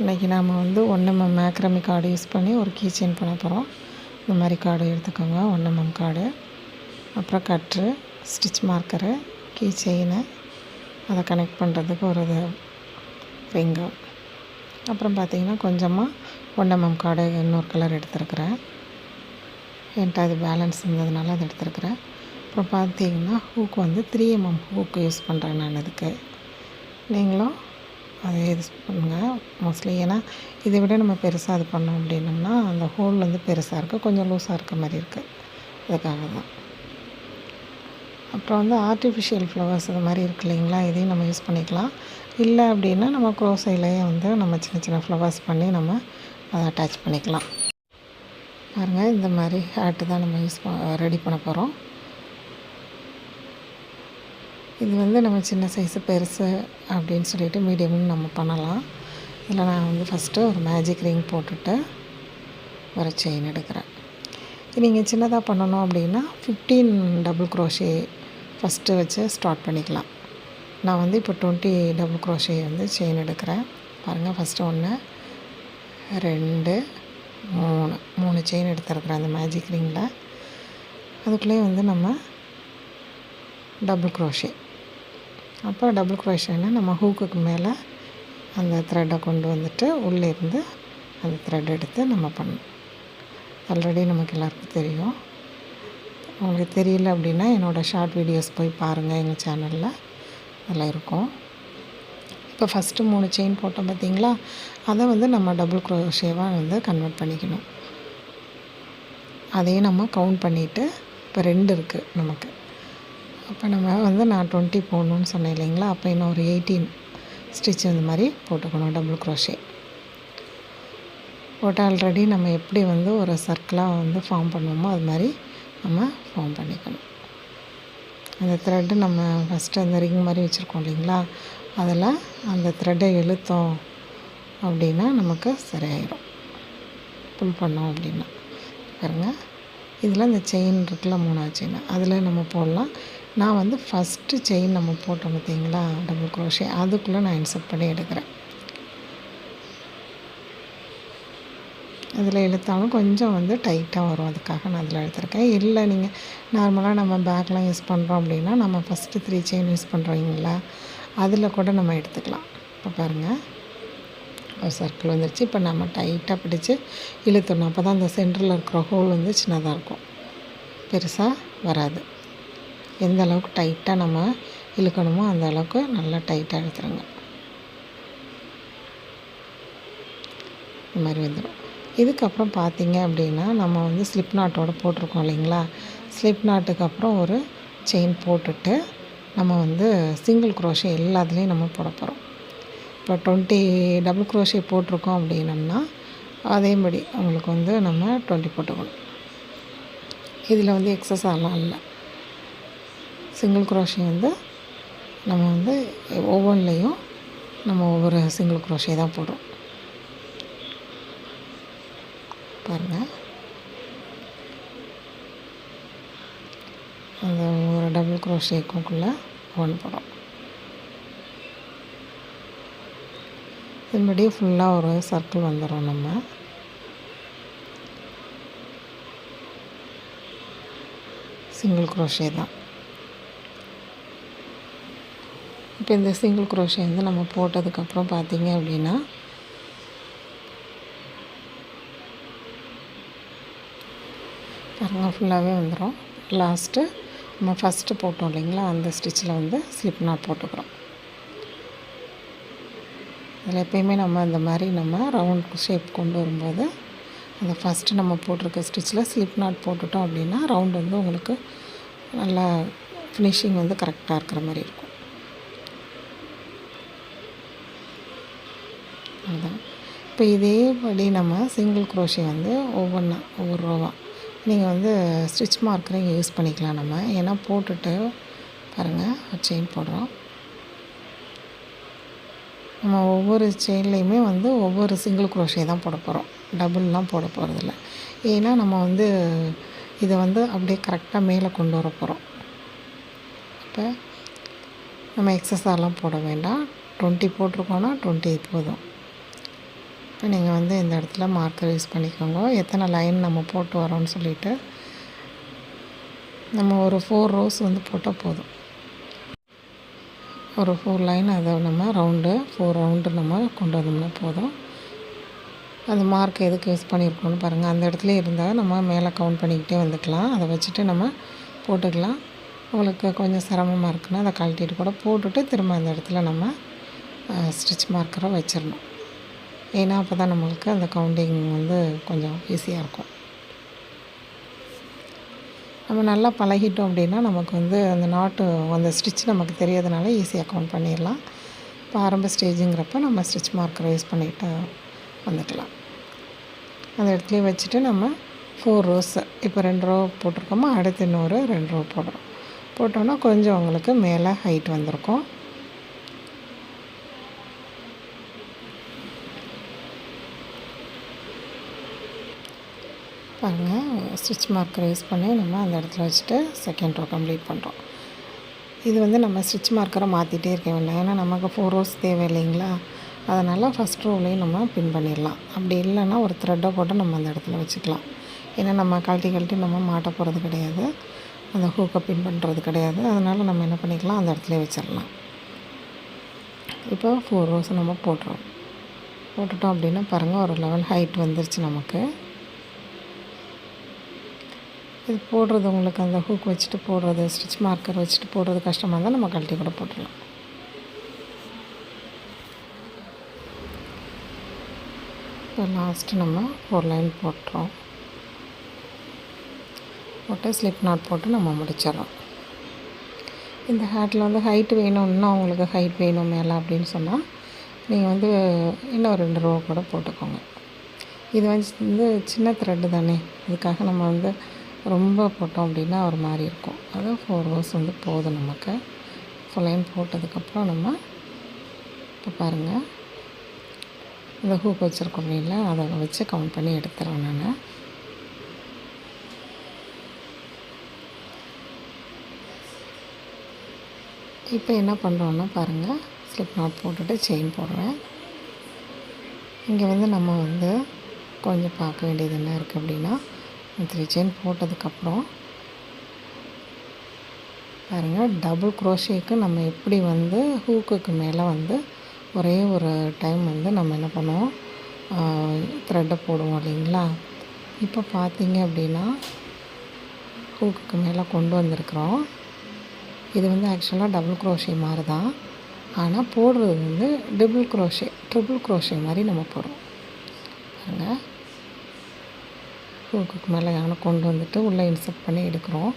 இன்றைக்கி நாம் வந்து ஒன்று மேக்ரமி கார்டு யூஸ் பண்ணி ஒரு கீ செயின் பண்ண போகிறோம் இந்த மாதிரி கார்டு எடுத்துக்கோங்க. ஒன்று கார்டு அப்புறம் cutter stitch marker key chain அதை கனெக்ட் பண்ணுறதுக்கு ஒரு இது ரிங்கு அப்புறம் பார்த்திங்கன்னா கொஞ்சமாக ஒன்று கார்டு இன்னொரு கலர் எடுத்துருக்குறேன். என்கிட்ட அது பேலன்ஸ் இருந்ததுனால அதை எடுத்துருக்குறேன். அப்புறம் பார்த்தீங்கன்னா ஹூக் வந்து த்ரீ எம்எம் ஹூக்கு யூஸ் பண்ணுறேன் நான் இதுக்கு. நீங்களும் அதை இது பண்ணுங்கள் மோஸ்ட்லி ஏன்னா இதை விட நம்ம பெருசாக இது பண்ணோம் அப்படின்னம்னா அந்த ஹோல் வந்து பெருசாக இருக்குது கொஞ்சம் லூஸாக இருக்க மாதிரி இருக்குது அதுக்காக தான். அப்புறம் வந்து ஆர்டிஃபிஷியல் ஃப்ளவர்ஸ் இது மாதிரி இருக்கு இல்லைங்களா? இதையும் நம்ம யூஸ் பண்ணிக்கலாம். இல்லை அப்படின்னா நம்ம க்ரோசைலேயே வந்து நம்ம சின்ன சின்ன ஃப்ளவர்ஸ் பண்ணி நம்ம அதை அட்டாச் பண்ணிக்கலாம். பாருங்கள் இந்த மாதிரி ஹேட்டு தான் நம்ம யூஸ் ரெடி பண்ண போகிறோம் இது வந்து நம்ம சின்ன சைஸு பெருசு அப்படின்னு சொல்லிட்டு மீடியம்னு நம்ம பண்ணலாம். இதில் நான் வந்து ஃபஸ்ட்டு ஒரு மேஜிக் ரிங் போட்டுட்டு ஒரு செயின் எடுக்கிறேன். நீங்கள் சின்னதாக பண்ணணும் அப்படின்னா ஃபிஃப்டீன் டபுள் க்ரோஷே ஃபஸ்ட்டு வச்சு ஸ்டார்ட் பண்ணிக்கலாம். நான் வந்து இப்போ டுவெண்ட்டி டபுள் க்ரோஷே வந்து செயின் எடுக்கிறேன். பாருங்கள் ஃபஸ்ட்டு ஒன்று ரெண்டு மூணு மூணு செயின் எடுத்துருக்குறேன் அந்த மேஜிக் ரிங்கில் அதுக்குள்ளேயே வந்து நம்ம டபுள் க்ரோஷே அப்போ டபுள் க்ரோஷேன்னா நம்ம ஹூக்குக்கு மேலே அந்த த்ரெட்டை கொண்டு வந்துட்டு உள்ளே இருந்து அந்த த்ரெட் எடுத்து நம்ம பண்ணணும். ஆல்ரெடி நமக்கு எல்லாருக்கும் தெரியும். உங்களுக்கு தெரியல அப்படின்னா என்னோடய ஷார்ட் வீடியோஸ் போய் பாருங்கள் எங்கள் சேனலில் அதில் இருக்கும். இப்போ ஃபஸ்ட்டு மூணு செயின் போட்டோம் பார்த்தீங்களா? அதை வந்து நம்ம டபுள் க்ரோஷேவாக வந்து கன்வெர்ட் பண்ணிக்கணும். அதையும் நம்ம கவுண்ட் பண்ணிவிட்டு இப்போ ரெண்டு இருக்குது நமக்கு. அப்போ நம்ம வந்து நான் டுவெண்ட்டி போடணுன்னு சொன்னேன் இல்லைங்களா? அப்போ இன்னும் ஒரு எயிட்டீன் ஸ்டிச் இந்த மாதிரி போட்டுக்கணும் டபுள் க்ரோஷே போட்டு ஆல்ரெடி நம்ம எப்படி வந்து ஒரு சர்க்கிளாக வந்து ஃபார்ம் பண்ணுவோமோ அது மாதிரி நம்ம ஃபார்ம் பண்ணிக்கணும். அந்த த்ரெட்டு நம்ம ஃபஸ்ட்டு அந்த ரிங் மாதிரி வச்சுருக்கோம் இல்லைங்களா? அதில் அந்த த்ரெட்டை இழுத்தோம் அப்படின்னா நமக்கு சரியாயிடும் புல் பண்ணோம் அப்படின்னா. பாருங்கள் இதில் இந்த செயின் இருக்குல்ல மூணாவது செயின் அதில் நம்ம போடலாம். நான் வந்து ஃபஸ்ட்டு செயின் நம்ம போட்டோம் பார்த்தீங்களா டபுள் க்ரோஷே அதுக்குள்ளே நான் இன்சர்ட் பண்ணி எடுக்கிறேன். அதில் இழுத்தாலும் கொஞ்சம் வந்து டைட்டாக வரும். அதுக்காக நான் அதில் எடுத்துருக்கேன். இல்லை நீங்கள் நார்மலாக நம்ம பேக்லாம் யூஸ் பண்ணுறோம் அப்படின்னா நம்ம ஃபஸ்ட்டு த்ரீ செயின் யூஸ் பண்ணுறீங்களா அதில் கூட நம்ம எடுத்துக்கலாம். இப்போ பாருங்கள் ஒரு சர்க்கிள் வந்துருச்சு. இப்போ நம்ம டைட்டாக பிடிச்சி இழுத்துடணும். அப்போ தான் அந்த சென்டரில் இருக்கிற ஹோல் வந்து சின்னதாக இருக்கும். பெருசாக வராது. எந்த அளவுக்கு டைட்டாக நம்ம இழுக்கணுமோ அந்த அளவுக்கு நல்லா டைட்டாக இழுத்துருங்க. இந்த மாதிரி வந்துடும் இதுக்கப்புறம் பார்த்தீங்க அப்படின்னா நம்ம வந்து ஸ்லிப் நாட்டோட போட்டிருக்கோம் இல்லைங்களா? ஸ்லிப் நாட்டுக்கு அப்புறம் ஒரு செயின் போட்டுட்டு நம்ம வந்து சிங்கிள் குரோஷே எல்லாத்துலேயும் நம்ம போட போகிறோம் இப்போ டுவெண்ட்டி டபுள் குரோஷே போட்டிருக்கோம் அப்படின்னம்னா அதேபடி அவங்களுக்கு வந்து நம்ம டுவெண்ட்டி போட்டுக்கணும். இதில் வந்து எக்ஸஸ் ஆகலாம் இல்லை. சிங்கிள் குரோஷே வந்து நம்ம வந்து ஒவ்வொன்றுலேயும் நம்ம ஒவ்வொரு சிங்கிள் குரோஷே தான் போடுறோம். பாருங்கள் அந்த ஒரு டபுள் குரோஷேக்குள்ளே ஒன்று போடும் இதுபடி ஃபுல்லாக ஒரு சர்க்கிள் வந்துடும் நம்ம. சிங்கிள் குரோஷே தான். இப்போ இந்த சிங்கிள் குரோஷே வந்து நம்ம போட்டதுக்கப்புறம் பார்த்தீங்க அப்படின்னா பாருங்கள் ஃபுல்லாகவே வந்துடும் லாஸ்ட்டு நம்ம ஃபஸ்ட்டு போட்டோம் இல்லைங்களா? அந்த ஸ்டிச்சில் வந்து ஸ்லிப் நாட் போட்டுக்கிறோம். அதில் எப்பயுமே நம்ம இந்த மாதிரி நம்ம ரவுண்ட் ஷேப் கொண்டு வரும்போது அந்த ஃபஸ்ட்டு நம்ம போட்டிருக்க ஸ்டிச்சில் ஸ்லிப் நாட் போட்டுட்டோம் அப்படின்னா ரவுண்ட் வந்து உங்களுக்கு நல்லா ஃபினிஷிங் வந்து கரெக்டாக இருக்கிற மாதிரி இருக்கும். இப்போ இதேபடி நம்ம சிங்கிள் குரோஷி வந்து ஒவ்வொன்றா ஒவ்வொரு ரோவாக நீங்கள் வந்து ஸ்டிச் மார்க்கரை இங்கே யூஸ் பண்ணிக்கலாம் நம்ம. ஏன்னா போட்டுட்டு பாருங்கள் செயின் போடுறோம். நம்ம ஒவ்வொரு செயின்லேயுமே வந்து ஒவ்வொரு சிங்கிள் குரோஷே தான் போட போகிறோம் டபுள்லாம் போட போகிறதில்ல ஏன்னா நம்ம வந்து இதை வந்து அப்படியே கரெக்டாக மேலே கொண்டு வர போகிறோம் இப்போ நம்ம எக்ஸஸாலாம் போட வேண்டாம். டுவெண்ட்டி போட்டிருக்கோன்னா டுவெண்ட்டி போதும். இப்போ நீங்கள் வந்து இந்த இடத்துல மார்க்கர் யூஸ் பண்ணிக்கோங்க. எத்தனை லைன் நம்ம போட்டு வரோம்னு சொல்லிட்டு நம்ம ஒரு ஃபோர் ரோஸ் வந்து போட்டால் போதும். ஒரு ஃபோர் லைன் அதை நம்ம ரவுண்டு ஃபோர் ரவுண்டு நம்ம கொண்டு வந்தோம்னா போதும். அந்த மார்க் எதுக்கு யூஸ் பண்ணியிருக்கோம்னு பாருங்கள் அந்த இடத்துல இருந்தால் நம்ம மேலே கவுண்ட் பண்ணிக்கிட்டே வந்துக்கலாம். அதை வச்சுட்டு நம்ம போட்டுக்கலாம். உங்களுக்கு கொஞ்சம் சிரமமாக இருக்குன்னா அதை கழட்டிட்டு கூட போட்டுட்டு திரும்ப அந்த இடத்துல நம்ம ஸ்டிச் மார்க்கரை வச்சிடணும். ஏன்னா அப்போ தான் நம்மளுக்கு அந்த கவுண்டிங் வந்து கொஞ்சம் ஈஸியாக இருக்கும். நம்ம நல்லா பழகிட்டோம் அப்படின்னா நமக்கு வந்து அந்த நாட்டு அந்த ஸ்டிச் நமக்கு தெரியாதனால ஈஸியாக கவுண்ட் பண்ணிடலாம். இப்போ ஆரம்ப ஸ்டேஜுங்கிறப்ப நம்ம ஸ்டிச் மார்க்கரை யூஸ் பண்ணிட்டு வந்துக்கலாம் அந்த இடத்துலையே வச்சுட்டு நம்ம ஃபோர் ரோஸ் இப்போ ரெண்டு ரோ போட்டிருக்கோமா அடுத்து இன்னொரு ரெண்டு ரோ போடுறோம். போட்டோன்னா கொஞ்சம் உங்களுக்கு மேலே ஹைட் வந்திருக்கும். பாருங்கள் ஸ்டிச் மார்க்கர் யூஸ் பண்ணி நம்ம அந்த இடத்துல வச்சுட்டு செகண்ட் ரோ கம்ப்ளீட் பண்ணுறோம் இது வந்து நம்ம ஸ்டிச் மார்க்கரை மாற்றிட்டே இருக்க வேண்டாம். ஏன்னா நமக்கு ஃபோர் ரோஸ் தேவை இல்லைங்களா? அதனால் ஃபஸ்ட் ரோலையும் நம்ம பின் பண்ணிடலாம். அப்படி இல்லைன்னா ஒரு த்ரெட்டை போட்டு நம்ம அந்த இடத்துல வச்சுக்கலாம். ஏன்னா நம்ம கழட்டி கழட்டி நம்ம மாட்ட போகிறது கிடையாது. அந்த ஹூக்கை பின் பண்ணுறது கிடையாது. அதனால் நம்ம என்ன பண்ணிக்கலாம்? அந்த இடத்துல வச்சிடலாம். இப்போ ஃபோர் ரோஸ் நம்ம போட்டுறோம். போட்டுட்டோம் அப்படின்னா பாருங்கள் ஒரு லெவல் ஹைட் வந்துருச்சு நமக்கு. இது போடுறது உங்களுக்கு அந்த ஹூக் வச்சுட்டு போடுறது ஸ்டிச் மார்க்கர் வச்சுட்டு போடுறது கஷ்டமாக இருந்தால் நம்ம கழட்டி கூட போட்டுடலாம். இப்போ லாஸ்ட்டு நம்ம ஒரு லைன் போட்டுறோம். போட்டு ஸ்லிப் நாட் போட்டு நம்ம முடிச்சிடறோம். இந்த ஹேட்டில் வந்து ஹைட் வேணும் இன்னும் உங்களுக்கு ஹைட் வேணும் மேலே அப்படின்னு சொன்னால் நீங்கள் வந்து இன்னும் ரெண்டு ரூபா கூட போட்டுக்கோங்க. இது வந்து சின்ன த்ரெட்டு தானே இதுக்காக நம்ம வந்து ரொம்ப போட்டோம் அப்படின்னா ஒரு மாதிரி இருக்கும். அதான் ஃபோர் ஹவர்ஸ் வந்து போதும் நமக்கு. ஃபுல்லைன் போட்டதுக்கப்புறம் நம்ம இப்போ பாருங்கள் இந்த ஹூக் வச்சுருக்கோம் இல்லைங்களா? அதை வச்சு கவுண்ட் பண்ணி எடுத்துறேன் நான். இப்போ என்ன பண்ணுறோன்னா பாருங்கள் ஸ்லிப் நாட் போட்டுட்டு செயின் போடுறேன். இங்கே வந்து நம்ம வந்து கொஞ்சம் பார்க்க வேண்டியது என்ன இருக்குது அப்படின்னா த்ரீ செயின் போட்டதுக்கப்புறம் பாருங்கள் டபுள் குரோஷேக்கு நம்ம எப்படி வந்து ஹூக்குக்கு மேலே வந்து ஒரே ஒரு டைம் வந்து நம்ம என்ன பண்ணுவோம்? த்ரெட்டை போடுவோம் இல்லைங்களா? இப்போ பார்த்தீங்க அப்படின்னா ஹூக்குக்கு மேலே கொண்டு வந்திருக்கிறோம். இது வந்து ஆக்சுவலாக டபுள் க்ரோஷே மாதிரி தான் ஆனால் போடுறது வந்து டபுள் க்ரோஷே ட்ரிபிள் க்ரோஷே மாதிரி நம்ம போடுறோம். பாருங்கள் மேலே யானை கொண்டு வந்துட்டு உள்ளே இன்சர்ட் பண்ணி எடுக்கிறோம்.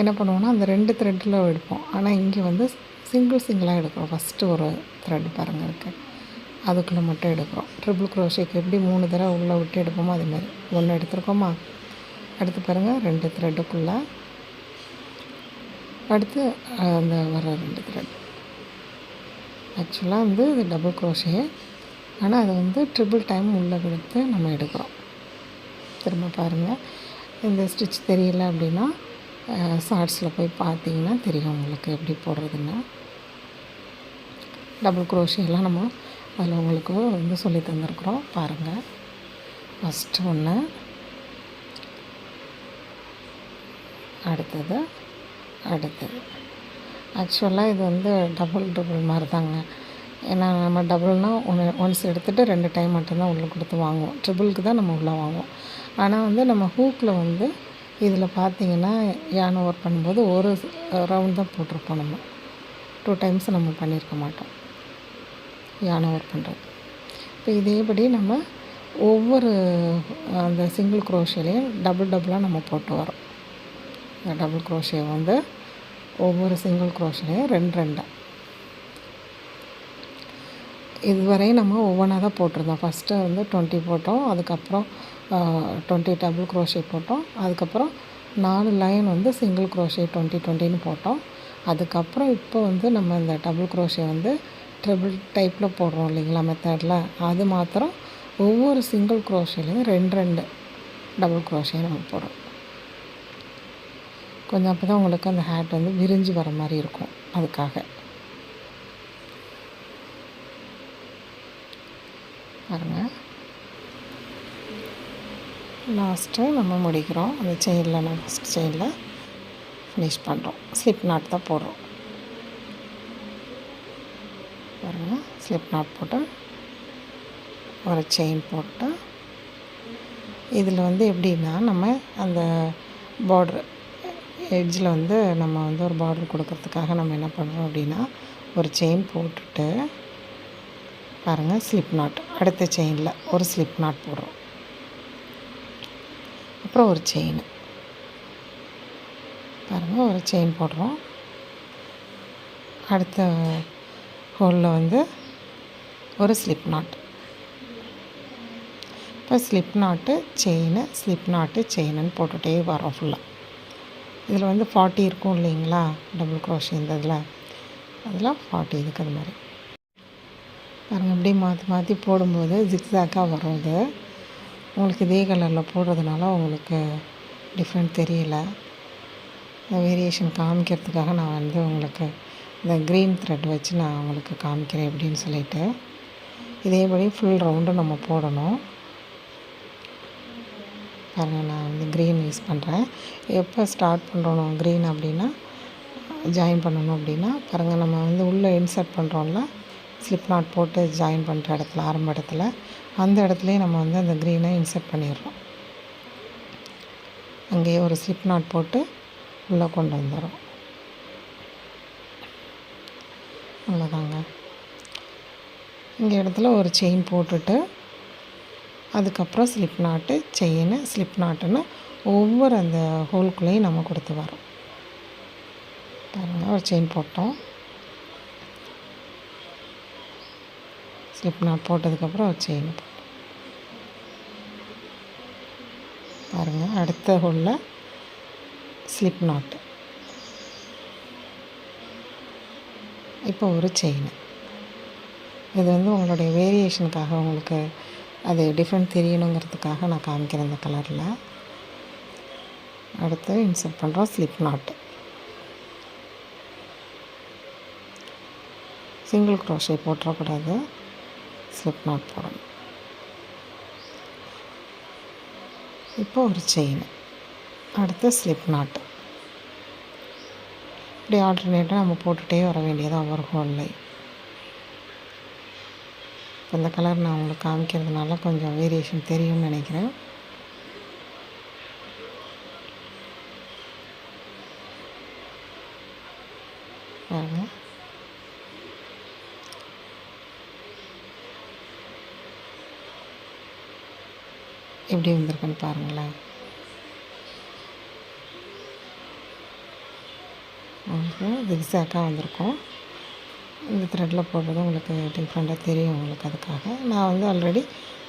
என்ன பண்ணுவோன்னா அந்த ரெண்டு த்ரெட்டில் எடுப்போம். ஆனால் இங்கே வந்து சிங்கிள் சிங்கிளாக எடுக்கிறோம். ஃபஸ்ட்டு ஒரு த்ரெட் பாருங்கள் இருக்குது அதுக்குள்ளே மட்டும் எடுக்கிறோம். ட்ரிபிள் க்ரோஷேக்கு எப்படி மூணு தடவை உள்ளே விட்டு எடுப்போமோ அதேமாதிரி ஒன்று எடுத்துருக்கோமா? அடுத்து பாருங்கள் ரெண்டு த்ரெட்டுக்குள்ளே அடுத்து அந்த வர ரெண்டு த்ரெட் ஆக்சுவலாக வந்து இது டபுள் க்ரோஷே ஆனால் அதை வந்து ட்ரிபிள் டைம் உள்ளே கொடுத்து நம்ம எடுக்கிறோம். திரும்ப பாருங்கள் இந்த ஸ்டிச் தெரியல அப்படின்னா ஷார்ட்ஸில் போய் பார்த்தீங்கன்னா தெரியும் உங்களுக்கு எப்படி போடுறதுன்னு. டபுள் குரோஷியெல்லாம் நம்ம அதில் உங்களுக்கு வந்து சொல்லி தந்துருக்குறோம். பாருங்கள் ஃபஸ்ட்டு ஒன்று அடுத்தது. அடுத்தது ஆக்சுவலாக இது வந்து டபுள் டபுள் மாதிரி தாங்க ஏன்னா நம்ம டபுள்னால் ஒன்று ஒன்ஸ் எடுத்துகிட்டு ரெண்டு டைம் மட்டும்தான் உள்ளே கொடுத்து வாங்குவோம். ட்ரிபிளுக்கு தான் நம்ம உள்ளே வாங்குவோம். ஆனால் வந்து நம்ம ஹூக்கில் வந்து இதில் பார்த்தீங்கன்னா யானை ஒர்க் பண்ணும்போது ஒரு ரவுண்ட் தான் போட்டிருப்போம் நம்ம. டூ டைம்ஸ் நம்ம பண்ணியிருக்க மாட்டோம். யானை ஒர்க் பண்ணுறது இப்போ இதேபடி நம்ம ஒவ்வொரு அந்த சிங்கிள் குரோஷிலையும் டபுள் டபுளாக நம்ம போட்டு வரோம் இந்த டபுள் குரோஷியை வந்து ஒவ்வொரு சிங்கிள் குரோஷிலையும் ரெண்டு ரெண்டாக இதுவரையும் நம்ம ஒவ்வொன்றா தான் போட்டிருந்தோம். ஃபஸ்ட்டு வந்து டுவெண்ட்டி போட்டோம். அதுக்கப்புறம் டுவெண்ட்டி டபுள் க்ரோஷே போட்டோம். அதுக்கப்புறம் நாலு லைன் வந்து சிங்கிள் க்ரோஷே டுவெண்ட்டி டுவெண்ட்டின்னு போட்டோம். அதுக்கப்புறம் இப்போ வந்து நம்ம இந்த டபுள் க்ரோஷே வந்து ட்ரிபிள் டைப்பில் போடுறோம் இல்லைங்களா மெத்தடில் அது மாத்திரம் ஒவ்வொரு சிங்கிள் க்ரோஷேலையும் ரெண்டு ரெண்டு டபுள் க்ரோஷே நம்ம போடுறோம். கொஞ்சம் அப்போ தான் உங்களுக்கு அந்த ஹேட் வந்து விரிஞ்சு வர மாதிரி இருக்கும் அதுக்காக. பாருங்கள் லாஸ்ட்டு நம்ம முடிக்கிறோம். அந்த செயினில் நம்ம ஃபஸ்ட் செயினில் ஃபினிஷ் பண்ணுறோம் ஸ்லிப் நாட் தான் போடுறோம். பாருங்கள் ஸ்லிப் நாட் போட்டு ஒரு செயின் போட்டு இதில் வந்து எப்படின்னா நம்ம அந்த பார்ட்ரு எட்ஜில் வந்து நம்ம வந்து ஒரு பார்டர் கொடுக்கறதுக்காக நம்ம என்ன பண்ணுறோம் அப்படின்னா ஒரு செயின் போட்டுட்டு பாருங்கள் ஸ்லிப் நாட் அடுத்த செயினில் ஒரு ஸ்லிப் நாட் போடுறோம். அப்புறம் ஒரு செயின் பாருங்கள் ஒரு செயின் போடுறோம். அடுத்த ஹோலில் வந்து ஒரு ஸ்லிப் நாட் இப்போ slip knot chain slip knot chain போட்டுகிட்டே வரோம் ஃபுல்லாக இதில் வந்து ஃபார்ட்டி இருக்கும் இல்லைங்களா? டபுள் க்ரோஷி இந்த இதில். அதில் ஃபார்ட்டி இதுக்கு அது மாதிரி. பாருங்கள் அப்படியே மாற்றி மாற்றி போடும்போது ஜிக்ஸாக்காக வரும் இது. உங்களுக்கு இதே கலரில் போடுறதுனால உங்களுக்கு டிஃப்ரெண்ட் தெரியல. வேரியேஷன் காமிக்கிறதுக்காக நான் வந்து உங்களுக்கு இந்த க்ரீன் த்ரெட் வச்சு நான் உங்களுக்கு காமிக்கிறேன் எப்படின்னு சொல்லிட்டு. இதேபடி ஃபுல் ரவுண்டு நம்ம போடணும். பாருங்கள் நான் வந்து க்ரீன் யூஸ் பண்ணுறேன் எப்போ ஸ்டார்ட் பண்ணுறோம் க்ரீன் அப்படின்னா ஜாயின் பண்ணணும் அப்படின்னா பாருங்கள் நம்ம வந்து உள்ளே இன்சர்ட் பண்ணுறோம்ல ஸ்லிப் நாட் போட்டு ஜாயின் பண்ணுற இடத்துல ஆரம்ப இடத்துல அந்த இடத்துலையே நம்ம வந்து அந்த க்ரீனை இன்சர்ட் பண்ணிடுறோம். அங்கேயே ஒரு ஸ்லிப் நாட் போட்டு உள்ளே கொண்டு வந்துடும் அவ்வளோதாங்க. இங்கே இடத்துல ஒரு செயின் போட்டுட்டு அதுக்கப்புறம் ஸ்லிப் நாட்டு செயின் ஸ்லிப் நாட்டுன்னு ஒவ்வொரு அந்த ஹோல்குள்ளேயும் நம்ம கொடுத்து வரோம் பாருங்கள் ஒரு செயின் போட்டோம். ஸ்லிப் நாட் போட்டதுக்கப்புறம் ஒரு செயின் பாருங்கள் அடுத்த ஹோலில் ஸ்லிப் நாட்டு இப்போ ஒரு செயின் இது வந்து உங்களுடைய வேரியேஷனுக்காக உங்களுக்கு அது டிஃப்ரெண்ட் தெரியணுங்கிறதுக்காக நான் காமிக்கிறேன் இந்த கலரில் அடுத்து இன்சர்ட் பண்ணுறோம் ஸ்லிப் நாட்டு சிங்கிள் க்ரோஷே போட்டுறக்கூடாது. ஸ்லிப் நாட் போடணும். இப்போ ஒரு செயின் அடுத்து ஸ்லிப் நாட்டு இப்படி ஆல்டர்னேட்டாக நம்ம போட்டுகிட்டே வர வேண்டியதாக ஒரு ஹோல்லை இப்போ இந்த கலர் நான் உங்களுக்கு காமிக்கிறதுனால கொஞ்சம் வேரியேஷன் தெரியும்னு நினைக்கிறேன். பாருங்கள் எப்படி வந்திருக்குன்னு பாருங்களேன். உங்களுக்கு ஜிக்ஸாக்காக வந்திருக்கும். இந்த த்ரெட்டில் போடுறது உங்களுக்கு டிஃப்ரெண்ட்டாக தெரியும் உங்களுக்கு அதுக்காக. நான் வந்து ஆல்ரெடி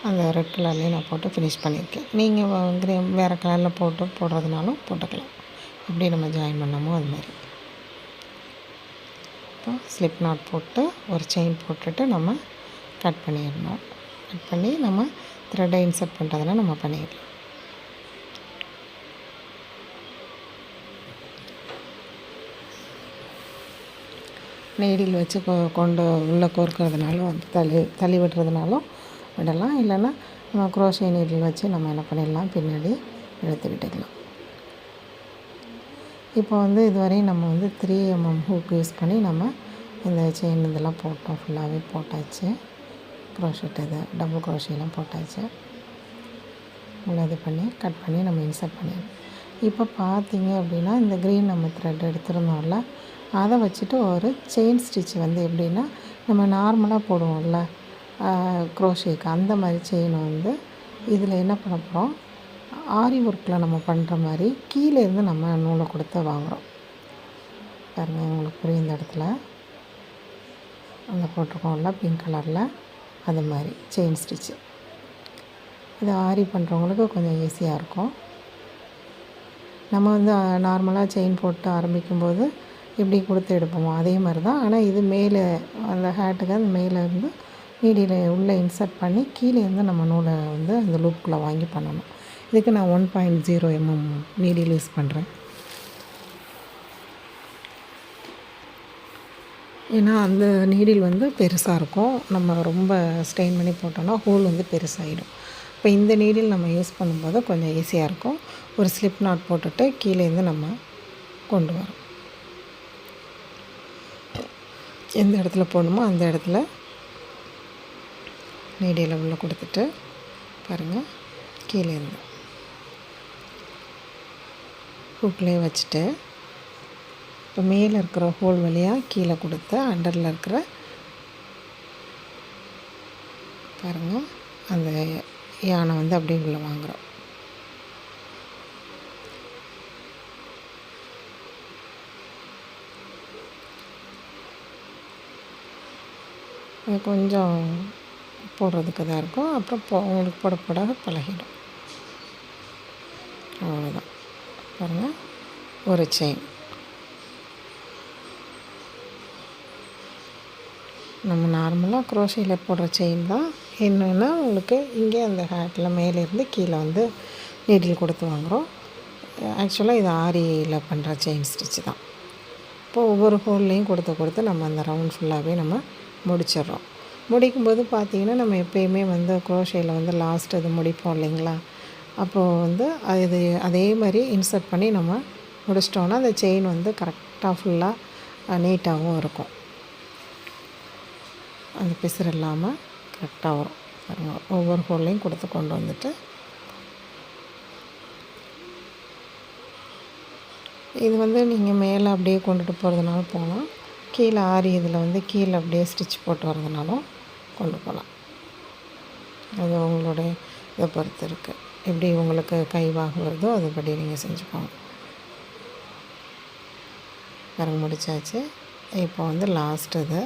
அந்த ரெட் கலர்லேயே நான் போட்டு ஃபினிஷ் பண்ணியிருக்கேன். நீங்கள் கிரே வேறு கலரில் போட்டு போடுறதுனாலும் போட்டுக்கலாம். எப்படி நம்ம ஜாயின் பண்ணமோ அது மாதிரி. இப்போ ஸ்லிப் நாட் போட்டு ஒரு செயின் போட்டுட்டு நம்ம கட் பண்ணிடணும். கட் பண்ணி நம்ம த்ரெட்டை இன்சர்ட் பண்ணுறதுனா நம்ம பண்ணிடலாம். நீடில் வச்சு கொ கொண்டு உள்ளே கோர்க்கறதுனாலும் வந்து தள்ளி தள்ளி விடுறதுனாலும் விடலாம். இல்லைன்னா நம்ம குரோஷே நீடில் வச்சு நம்ம என்ன பண்ணிடலாம்? பின்னாடி இழுத்து விட்டுக்கலாம். இப்போ வந்து இதுவரையும் நம்ம வந்து த்ரீ எம்எம் ஹூக் யூஸ் பண்ணி நம்ம இந்த செயின் இதெல்லாம் போட்டோம். ஃபுல்லாகவே போட்டாச்சு. க்ரோஷெட் இது டபுள் க்ரோஷெலாம் போட்டாச்சு. நல்லா இது பண்ணி கட் பண்ணி நம்ம இன்சர்ட் பண்ணிடணும். இப்போ பார்த்தீங்க அப்படின்னா இந்த க்ரீன் நம்ம த்ரெட் எடுத்துருந்தோம்ல அதை வச்சுட்டு ஒரு செயின் ஸ்டிச் வந்து எப்படின்னா நம்ம நார்மலாக போடுவோம்ல க்ரோஷேக்கு அந்த மாதிரி செயின் வந்து இதில் என்ன பண்ண போகிறோம் ஆரி ஒர்க்கில் நம்ம பண்ணுற மாதிரி கீழேருந்து நம்ம நூலை கொடுத்து வாங்குகிறோம் பாருங்கள் உங்களுக்கு புரியும் இந்த இடத்துல. அந்த போட்டிருக்கோம்ல பிங்க் கலரில் அந்த மாதிரி செயின் ஸ்டிச்சு இது ஆரி பண்ணுறவங்களுக்கு கொஞ்சம் ஈஸியாக இருக்கும். நம்ம வந்து நார்மலாக செயின் போட்டு ஆரம்பிக்கும்போது இப்படி கொடுத்து எடுப்போமோ அதே மாதிரி தான். ஆனால் இது மேலே அந்த ஹேட்டுக்கு அந்த மேலே இருந்து மீடியில் உள்ளே இன்சர்ட் பண்ணி கீழே இருந்து நம்ம நூலை வந்து அந்த லூப்புக்குள்ளே வாங்கி பண்ணணும். இதுக்கு நான் ஒன் பாயிண்ட் ஜீரோ எம்எம் நீடியில் யூஸ் பண்ணுறேன் ஏன்னா அந்த நீடில் வந்து பெருசாக இருக்கும். நம்ம ரொம்ப ஸ்ட்ரெயின் பண்ணி போட்டோம்னா ஹோல் வந்து பெருசாகிடும் இப்போ இந்த நீடில் நம்ம யூஸ் பண்ணும்போது கொஞ்சம் ஈஸியாக இருக்கும். ஒரு ஸ்லிப் நாட் போட்டுட்டு கீழேருந்து நம்ம கொண்டு வரோம். எந்த இடத்துல போடணுமோ அந்த இடத்துல நீடியில் உள்ள கொடுத்துட்டு பாருங்கள் கீழேருந்து ஹூக்லேயே வச்சுட்டு இப்போ மேலே இருக்கிற ஹோல் வழியாக கீழே கொடுத்து அண்டரில் இருக்கிற பாருங்கள் அந்த யானை வந்து அப்படியே உள்ளே வாங்குகிறோம் அது கொஞ்சம் போடுறதுக்கு தான் இருக்கும். அப்புறம் போ உங்களுக்கு போட போட பழகிடும். அவ்வளோதான் பாருங்கள் ஒரு செயின் நம்ம நார்மலாக குரோஷியில் போடுற செயின் தான். என்னென்னா உங்களுக்கு இங்கே அந்த ஹேட்டில் மேலேருந்து கீழே வந்து நீடில் கொடுத்து வாங்குகிறோம் ஆக்சுவலாக இது ஆரியில் பண்ணுற செயின் ஸ்டிச்சு தான். இப்போது ஒவ்வொரு ஹோல்லையும் கொடுத்து கொடுத்து நம்ம அந்த ரவுண்ட் ஃபுல்லாகவே நம்ம முடிச்சிடுறோம். முடிக்கும்போது பார்த்திங்கன்னா நம்ம எப்பயுமே வந்து குரோஷையில் வந்து லாஸ்ட் இது முடிப்போம் இல்லைங்களா? அப்போது வந்து அது அதே மாதிரி இன்சர்ட் பண்ணி நம்ம முடிச்சிட்டோன்னா அந்த செயின் வந்து கரெக்டாக ஃபுல்லாக நீட்டாகவும் இருக்கும். அந்த பிசுறு இல்லாமல் கரெக்டாக வரும். பாருங்கள் ஒவ்வொரு ஹோல்லையும் கொடுத்து கொண்டு வந்துட்டு இது வந்து நீங்கள் மேலே அப்படியே கொண்டுட்டு போகிறதுனால போகலாம். கீழே ஆரி இதில் வந்து கீழே அப்படியே ஸ்டிச் போட்டு வரதுனாலும் கொண்டு போகலாம். அது உங்களுடைய இதை பொறுத்து இருக்குது எப்படி உங்களுக்கு கைவாக வருதோ அதுபடி நீங்கள் செஞ்சுக்கோங்க. பாருங்க முடிச்சாச்சு. இப்போ வந்து லாஸ்ட் இது.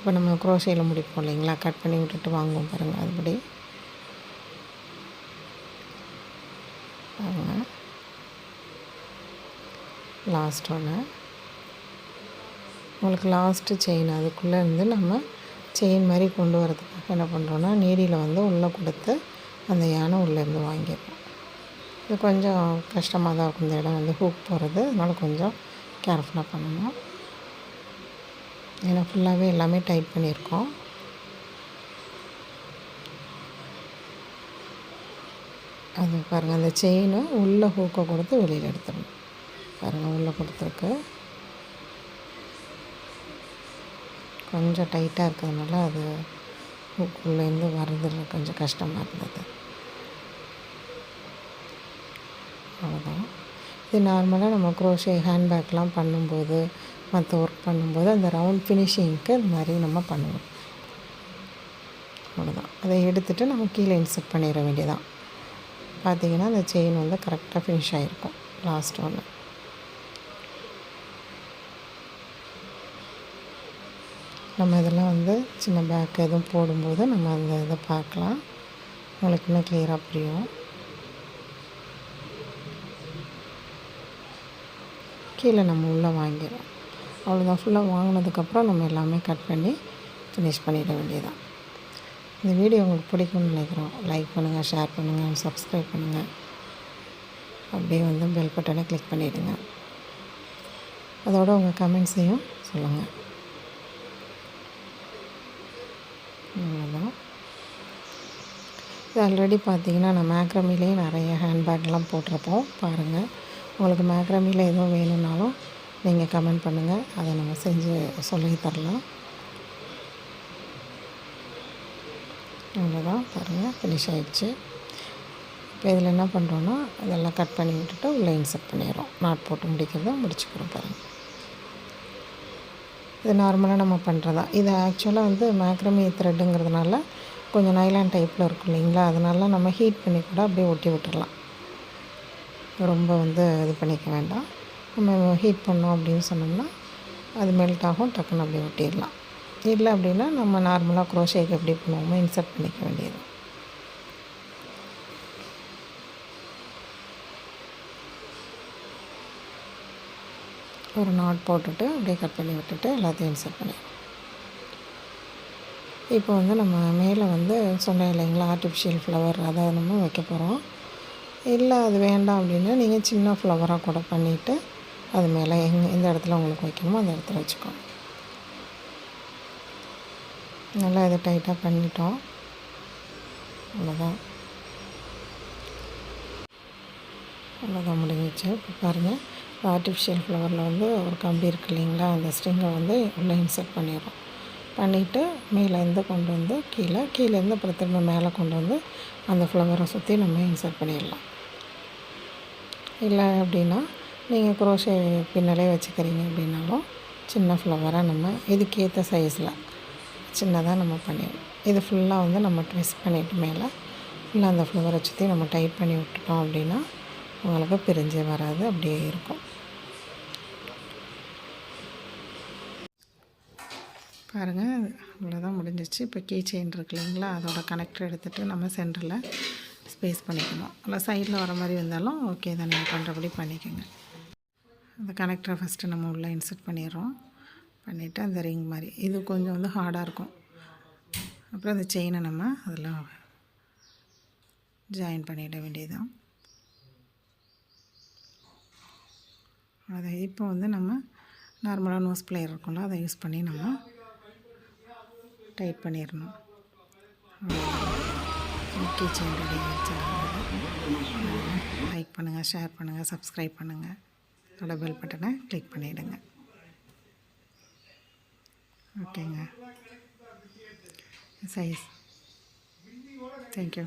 இப்போ நம்ம குரோசையில் முடிப்போம் இல்லைங்களா? கட் பண்ணி விட்டுட்டு வாங்குவோம் பாருங்கள் அதுபடி. லாஸ்ட் ஒன்று உங்களுக்கு லாஸ்ட்டு செயின் அதுக்குள்ளே இருந்து நம்ம செயின் மாதிரி கொண்டு வரதுக்காக என்ன பண்ணுறோன்னா நீடியில் வந்து உள்ளே கொடுத்து அந்த யானை உள்ளேருந்து வாங்கிடுவோம் இது கொஞ்சம் கஷ்டமாக தான் இருக்கும். இந்த இடம் வந்து ஹூக் போகிறது அதனால் கொஞ்சம் கேர்ஃபுல்லாக பண்ணணும். ஏன்னா ஃபுல்லாகவே எல்லாமே டைட் பண்ணியிருக்கோம். அது பாருங்கள் அந்த செயினை உள்ளே ஹூக்கை கொடுத்து வெளியில் எடுத்துடணும். பாருங்கள் உள்ளே கொடுத்துருக்கு. கொஞ்சம் டைட்டாக இருக்கிறதுனால அது ஹூக்குள்ளேருந்து வர்றது கொஞ்சம் கஷ்டமாக இருந்தது. அவ்வளோதான் இது நார்மலாக நம்ம குரோஷே ஹேண்ட்பேக்லாம் பண்ணும்போது மற்ற ஒர்க் பண்ணும்போது அந்த ரவுண்ட் ஃபினிஷிங்க்கு இந்த மாதிரி நம்ம பண்ணுவோம். அவ்வளோதான் அதை எடுத்துகிட்டு நம்ம கீழே இன்சர்ட் பண்ணிட வேண்டியதான் பார்த்திங்கன்னா அந்த செயின் வந்து கரெக்டாக ஃபினிஷ் ஆகிருக்கும் லாஸ்ட் ஒன்று நம்ம இதெல்லாம் வந்து சின்ன பேக் எதுவும் போடும்போது நம்ம அந்த இதை பார்க்கலாம். உங்களுக்கு இன்னும் கிளியராக புரியும். கீழே நம்ம உள்ளே வாங்கிடுவோம் அவ்வளோதான் ஃபுல்லாக வாங்கினதுக்கப்புறம் நம்ம எல்லாமே கட் பண்ணி ஃபினிஷ் பண்ணிட வேண்டியதான் இந்த வீடியோ உங்களுக்கு பிடிக்கும்னு நினைக்கிறோம். லைக் பண்ணுங்கள் ஷேர் பண்ணுங்கள் சப்ஸ்கிரைப் பண்ணுங்கள் அப்படியே வந்து பெல் பட்டனை கிளிக் பண்ணிவிடுங்க அதோட உங்கள் கமெண்ட்ஸையும் சொல்லுங்கள் அவ்வளோதான் இது ஆல்ரெடி பார்த்தீங்கன்னா நான் மேக்ரமிலே நிறைய ஹேண்ட்பேக்லாம் போட்டிருப்போம். பாருங்கள் உங்களுக்கு மேக்ரமியில் எதுவும் வேணும்னாலும் நீங்கள் கமெண்ட் பண்ணுங்கள் அதை நம்ம செஞ்சு சொல்லி தரலாம். அவ்வளோதான் பாருங்கள் ஃபினிஷ் ஆகிடுச்சு இப்போ இதில் என்ன பண்ணுறோன்னா அதெல்லாம் கட் பண்ணி விட்டுட்டு உள்ளே இன்செர்ட் பண்ணிடுறோம். நாட் போட்டு முடிக்கிறத முடிச்சுக்கிறோம் பாருங்கள் இது நார்மலாக நம்ம பண்ணுறதா இது ஆக்சுவலாக வந்து மேக்ரமி த்ரெட்டுங்கிறதுனால கொஞ்சம் நைலான் டைப்பில் இருக்கும் இல்லைங்களா? அதனால நம்ம ஹீட் பண்ணி கூட அப்படியே ஒட்டி விட்டுடலாம் ரொம்ப வந்து இது பண்ணிக்க வேண்டாம். நம்ம ஹீட் பண்ணோம் அப்படின்னு சொன்னோம்னா அது மெல்ட் ஆகும் டக்குன்னு அப்படியே ஒட்டிடலாம். இல்லை அப்படின்னா நம்ம நார்மலாக குரோஷேக்கு எப்படி பண்ணுவோமோ இன்சர்ட் பண்ணிக்க வேண்டியது. ஒரு நாட் போட்டுட்டு அப்படியே கட் பண்ணி விட்டுட்டு எல்லாத்தையும் இன்சர்ட் பண்ணி இப்போ வந்து நம்ம மேலே வந்து சொன்னேன் இல்லைங்களா ஆர்டிஃபிஷியல் ஃப்ளவர் அதை நம்ம வைக்க போகிறோம் இல்லை அது வேண்டாம் அப்படின்னா நீங்கள் சின்ன ஃப்ளவராக கூட பண்ணிவிட்டு அது மேலே எங்கே எந்த இடத்துல உங்களுக்கு வைக்கணுமோ அந்த இடத்துல வச்சுக்கோங்க. நல்லா இதை டைட்டாக பண்ணிட்டோம். அவ்வளோதான். அவ்வளோதான் முடிஞ்சிச்சு. இப்போ பாருங்கள் ஆர்டிஃபிஷியல் ஃப்ளவரில் வந்து ஒரு கம்பி இருக்குது இல்லைங்களா அந்த ஸ்ட்ரிங்கை வந்து உள்ளே இன்சர்ட் பண்ணிடுறோம். பண்ணிவிட்டு மேலேருந்து கொண்டு வந்து கீழே கீழேருந்து அப்புறம் திரும்ப மேலே கொண்டு வந்து அந்த ஃப்ளவரை சுற்றி நம்ம இன்சர்ட் பண்ணிடலாம். இல்லை அப்படின்னா நீங்கள் குரோஷே பின்னலே வச்சுக்கிறீங்க அப்படின்னாலும் சின்ன ஃப்ளவராக நம்ம இதுக்கேற்ற சைஸில் சின்னதாக நம்ம பண்ணிடணும். இது ஃபுல்லாக வந்து நம்ம ட்விஸ்ட் பண்ணிவிட்டு மேலே ஃபுல்லாக அந்த ஃப்ளவரை சுற்றி நம்ம டைட் பண்ணி விட்டுட்டோம் அப்படின்னா உங்களுக்கு பிரிஞ்சே வராது அப்படியே இருக்கும். பாருங்கள் அவ்வளோதான் முடிஞ்சிச்சு. இப்போ கீ செயின் இருக்கு இல்லைங்களா அதோட கனெக்டர் எடுத்துகிட்டு நம்ம சென்டரில் ஸ்பேஸ் பண்ணிக்கணும். இல்லை சைடில் வர மாதிரி இருந்தாலும் ஓகே தான் நீங்கள் பண்ணுறபடி பண்ணிக்கோங்க. அந்த கனெக்டரை ஃபஸ்ட்டு நம்ம உள்ளே இன்சர்ட் பண்ணிடுறோம். பண்ணிவிட்டு அந்த ரிங் மாதிரி. இது கொஞ்சம் வந்து ஹார்டாக இருக்கும். அப்புறம் அந்த செயினை நம்ம அதில் ஜாயின் பண்ணிட வேண்டியதுதான். அதை இப்போ வந்து நம்ம நார்மலாக நோஸ் பிளேயர் இருக்கும்ல அதை யூஸ் பண்ணி நம்ம டைட் பண்ணிடணும். கிச்சன் ரெடி லைக் பண்ணுங்கள் ஷேர் பண்ணுங்கள் சப்ஸ்கிரைப் பண்ணுங்கள் அதோட பெல் பட்டனை கிளிக் பண்ணிவிடுங்க ஓகேங்க சைஸ் தேங்க்யூ